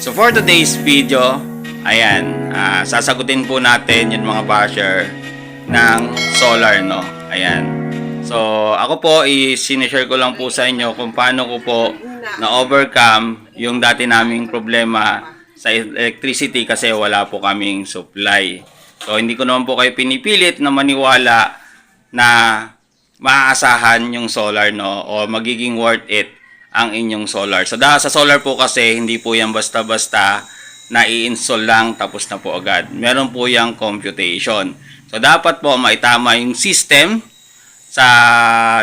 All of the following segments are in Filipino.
So for today's video, ayan, ah, sasagutin po natin yung mga basher ng solar, no? Ayan. So ako po, i-sinishare ko lang po sa inyo kung paano ko po na-overcome yung dati naming problema sa electricity kasi wala po kaming supply. So hindi ko naman po kayo pinipilit na maniwala na maaasahan yung solar no o magiging worth it ang inyong solar. So dahil sa solar po kasi hindi po yan basta-basta na i-install lang tapos na po agad. Meron po yung computation. So dapat po maitama yung system sa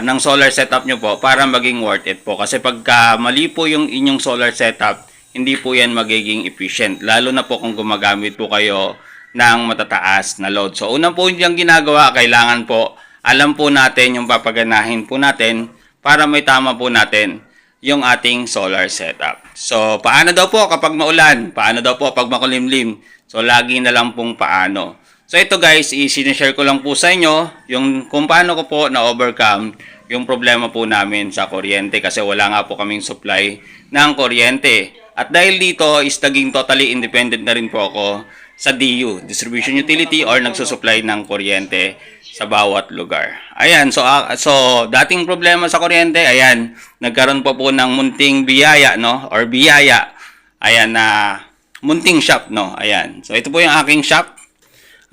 ng solar setup nyo po para maging worth it po. Kasi pagka mali po yung inyong solar setup, hindi po yan magiging efficient. Lalo na po kung gumagamit po kayo ng matataas na load. So unang po yung ginagawa, kailangan po alam po natin yung papaganahin po natin para may tama po natin yung ating solar setup. So, paano daw po kapag maulan? Paano daw po pag makulimlim? So, lagi na lang pong paano. So, ito guys, i-sinishare ko lang po sa inyo yung kung paano ko po na-overcome yung problema po namin sa kuryente kasi wala nga po kaming supply ng kuryente. At dahil dito is naging totally independent na rin po ako sa DU, Distribution Utility or nagsusupply ng kuryente sa bawat lugar. Ayan, so ah, so dating problema sa kuryente, ayan, nagkaroon po po ng munting biyaya, no? Or biyaya. Ayan na munting shop, no? Ayan. So ito po yung aking shop.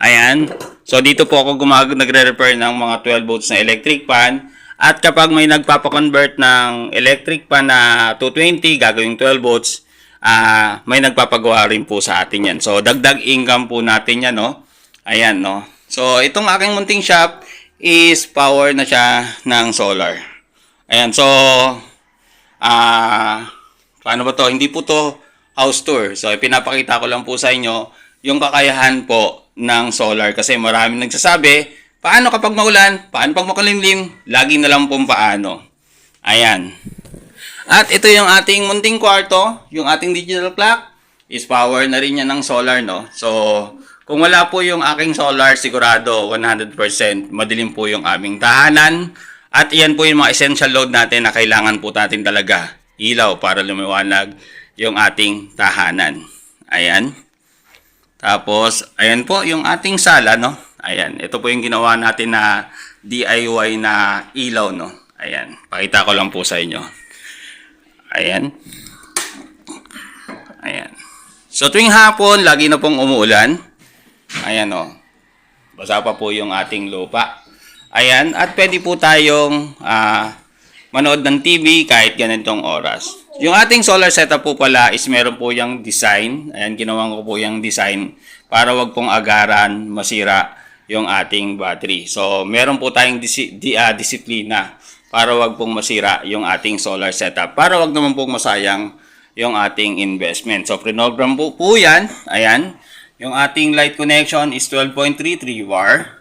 Ayan. So dito po ako gumag nagre-repair ng mga 12 volts na electric fan. At kapag may nagpapa-convert ng electric fan na 220 gagawing 12 volts, ah may nagpapagawa rin po sa atin yan. So dagdag income po natin yan, no? Ayan, no? So itong aking munting shop is power na siya ng solar. Ayan, so ah paano ba to? Hindi po to house tour. So ipinapakita ko lang po sa inyo yung kakayahan po ng solar kasi maraming nagsasabi, paano kapag maulan? Paano pag makulimlim? Lagi na lang pong paano. Ayan. At ito yung ating munting kwarto, yung ating digital clock is power na rin yan ng solar, no? So, kung wala po yung aking solar, sigurado 100% madilim po yung aming tahanan. At iyan po yung mga essential load natin na kailangan po natin talaga ilaw para lumiwanag yung ating tahanan. Ayan. Tapos, ayan po yung ating sala, no? Ayan, ito po yung ginawa natin na DIY na ilaw, no? Ayan, pakita ko lang po sa inyo. Ayan. Ayan. So, tuwing hapon, lagi na pong umuulan. Ayan, o. Basa pa po yung ating lupa. Ayan, at pwede po tayong ah, manood ng TV kahit ganitong oras. Yung ating solar setup po pala is meron po yung design. Ayan, ginawa ko po yung design para wag pong agaran, masira yung ating battery. So, meron po tayong disi- di, ah, disiplina para wag pong masira yung ating solar setup. Para wag naman pong masayang yung ating investment. So, prinogram po po yan. Ayan. Yung ating light connection is 12.33 war.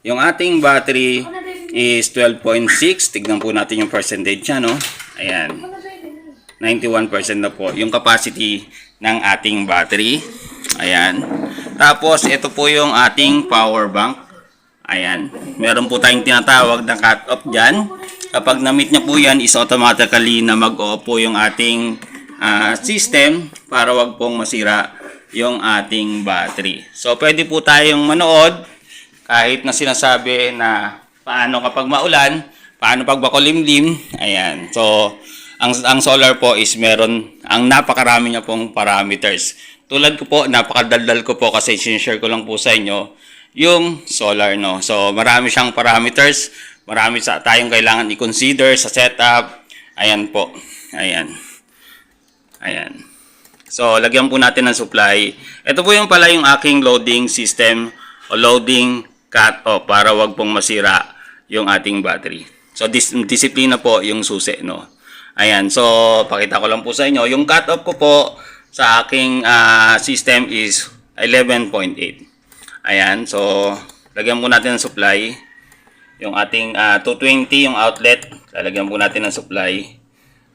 Yung ating battery is 12.6. Tignan po natin yung percentage niya, no? Ayan. 91% na po yung capacity ng ating battery. Ayan. Tapos, ito po yung ating power bank. Ayan. Meron po tayong tinatawag na cut-off dyan. Kapag na-meet niya po yan, is automatically na mag-off po yung ating ah, system para wag pong masira yung ating battery. So, pwede po tayong manood kahit na sinasabi na paano kapag maulan, paano pag makulimlim. Ayan. So, ang, ang solar po is meron, ang napakarami niya pong parameters. Tulad ko po, napakadaldal ko po kasi sinishare ko lang po sa inyo yung solar, no? So, marami siyang parameters. Marami sa tayong kailangan i-consider sa setup. Ayan po. Ayan. Ayan. So, lagyan po natin ng supply. Ito po yung pala yung aking loading system o loading cut-off para wag pong masira yung ating battery. So, dis- disiplina po yung susi, no? Ayan. So, pakita ko lang po sa inyo. Yung cut-off ko po sa aking ah, system is 11.8. Ayan. So, lagyan po natin ng supply. Yung ating ah, 220, yung outlet, lalagyan po natin ng supply.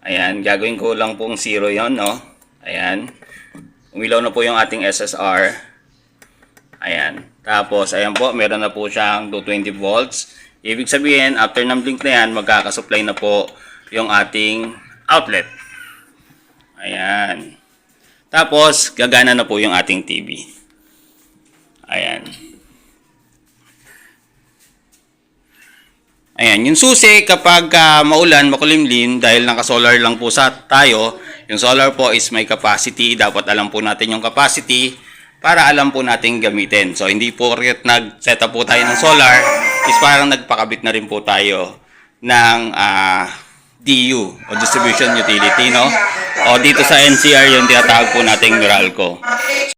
Ayan. Gagawin ko lang pong zero yon no? Ayan. Umilaw na po yung ating SSR. Ayan. Tapos, ayan po, meron na po siyang 220 volts. Ibig sabihin, after ng blink na yan, magkakasupply na po yung ating outlet. Ayan. Tapos, gagana na po yung ating TV. Ayan. Ayan, yung susi kapag ah, maulan, makulimlim, dahil naka-solar lang po sa tayo, yung solar po is may capacity, dapat alam po natin yung capacity para alam po natin gamitin. So, hindi po nag-set up po tayo ng solar, is parang nagpakabit na rin po tayo ng ah, DU o Distribution Utility, no? O dito sa NCR yung tinatawag po nating Meralco.